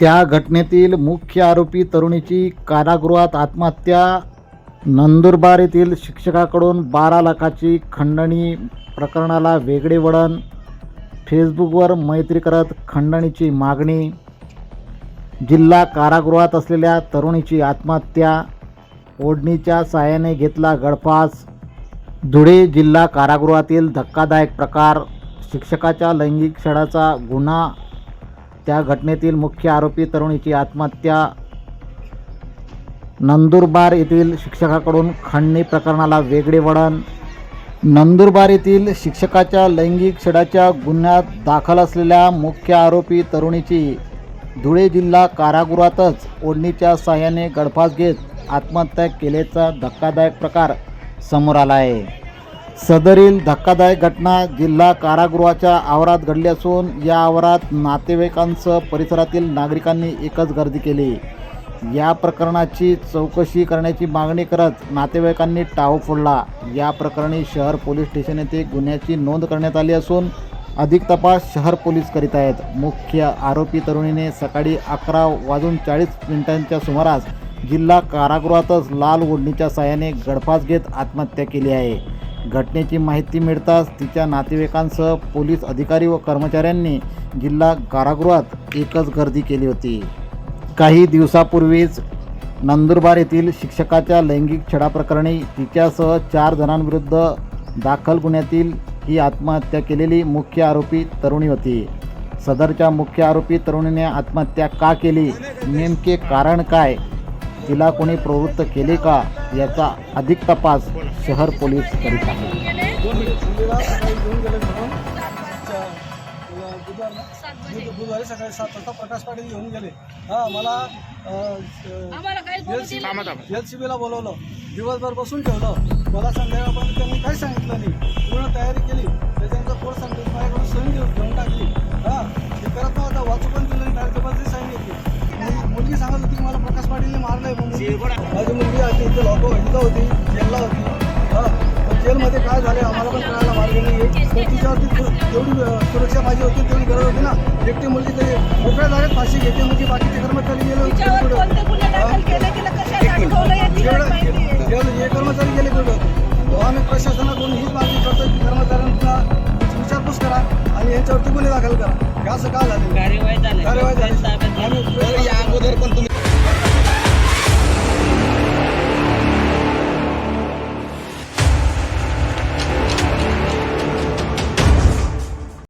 त्या घटनेतील मुख्य आरोपी तरुणीची कारागृहात आत्महत्या नंदुरबार येथील शिक्षकाकडून बारा लाखाची खंडणी प्रकरणाला वेगळे वळण फेसबुकवर मैत्री करत खंडणीची मागणी जिल्हा कारागृहात असलेल्या तरुणीची आत्महत्या ओढणीच्या साहाय्याने घेतला गळफास धुळे जिल्हा कारागृहातील धक्कादायक प्रकार शिक्षकाच्या लैंगिक छळाचा गुन्हा त्या घटनेतील मुख्य आरोपी तरुणीची आत्महत्या. नंदुरबार येथील शिक्षकाकडून खंडणी प्रकरणाला वेगळे वळण. नंदुरबार येथील शिक्षकाच्या लैंगिक छेडाच्या गुन्ह्यात दाखल असलेल्या मुख्य आरोपी तरुणीची धुळे जिल्हा कारागृहातच ओढणीच्या साह्याने गळफास घेत आत्महत्या केल्याचा धक्कादायक प्रकार समोर आला आहे. सदरील धक्कादायक घटना जिल्हा कारागृहाच्या आवारात घडली असून या आवारात नातेवाईकांसह परिसरातील नागरिकांनी एकच गर्दी केली. या प्रकरणाची चौकशी करण्याची मागणी करत नातेवाईकांनी टाव फोडला. या प्रकरणी शहर पोलीस स्टेशन येथे गुन्ह्याची नोंद करण्यात आली असून अधिक तपास शहर पोलीस करीत आहेत. मुख्य आरोपी तरुणीने सकाळी अकरा वाजून चाळीस मिनिटांच्या सुमारास जिल्हा कारागृहातच लाल ओढणीच्या साह्याने गडफास घेत आत्महत्या केली आहे. घटनेची माहिती मिळताच तिच्या नातेवाईकांसह पोलीस अधिकारी व कर्मचाऱ्यांनी जिल्हा कारागृहात एकच गर्दी केली होती. काही दिवसापूर्वीच नंदुरबार येथील शिक्षकाच्या लैंगिक छडाप्रकरणी तिच्यासह चार जणांविरुद्ध दाखल गुन्ह्यातील ही आत्महत्या केलेली मुख्य आरोपी तरुणी होती. सदरच्या मुख्य आरोपी तरुणीने आत्महत्या का केली? नेमके कारण काय? तिला कोणी प्रवृत्त केले का याचा अधिक तपास शहर पोलीस करीत आहेत सकाळी घेऊन गेले म्हणून बुधवारी सकाळी सात घेऊन गेले हा मला एल सी बीला बोलवलं. दिवसभर बसून ठेवलं. मला संध्याकाळपर्यंत त्यांनी काही सांगितलं नाही. पूर्ण तयारी केली. त्याच्यानंतर कोर्ट सांगितलं माझ्याकडून सही घेऊन घेऊन टाकली. माझी मुलगी होती इथे लॉक इथं होती जेलला होती. हा जेलमध्ये काय झाले आम्हाला पण कळायला मार्ग नाही आहे तिच्यावरती जेवढी सुरक्षा पाहिजे होती तेवढी गरज होती ना. एकटी मुलगी तरी मोकळ्या जागेत फाशी घेते म्हणजे बाकीचे कर्मचारी गेले जे कर्मचारी गेले कुठे होते आम्ही प्रशासनाकडून हीच मागणी करतो की कर्मचाऱ्यांना विचारपूस करा आणि यांच्यावरती गुन्हे दाखल करा. हे असं का झालं? कार्यवाही झाली. कार्यवाही झाली.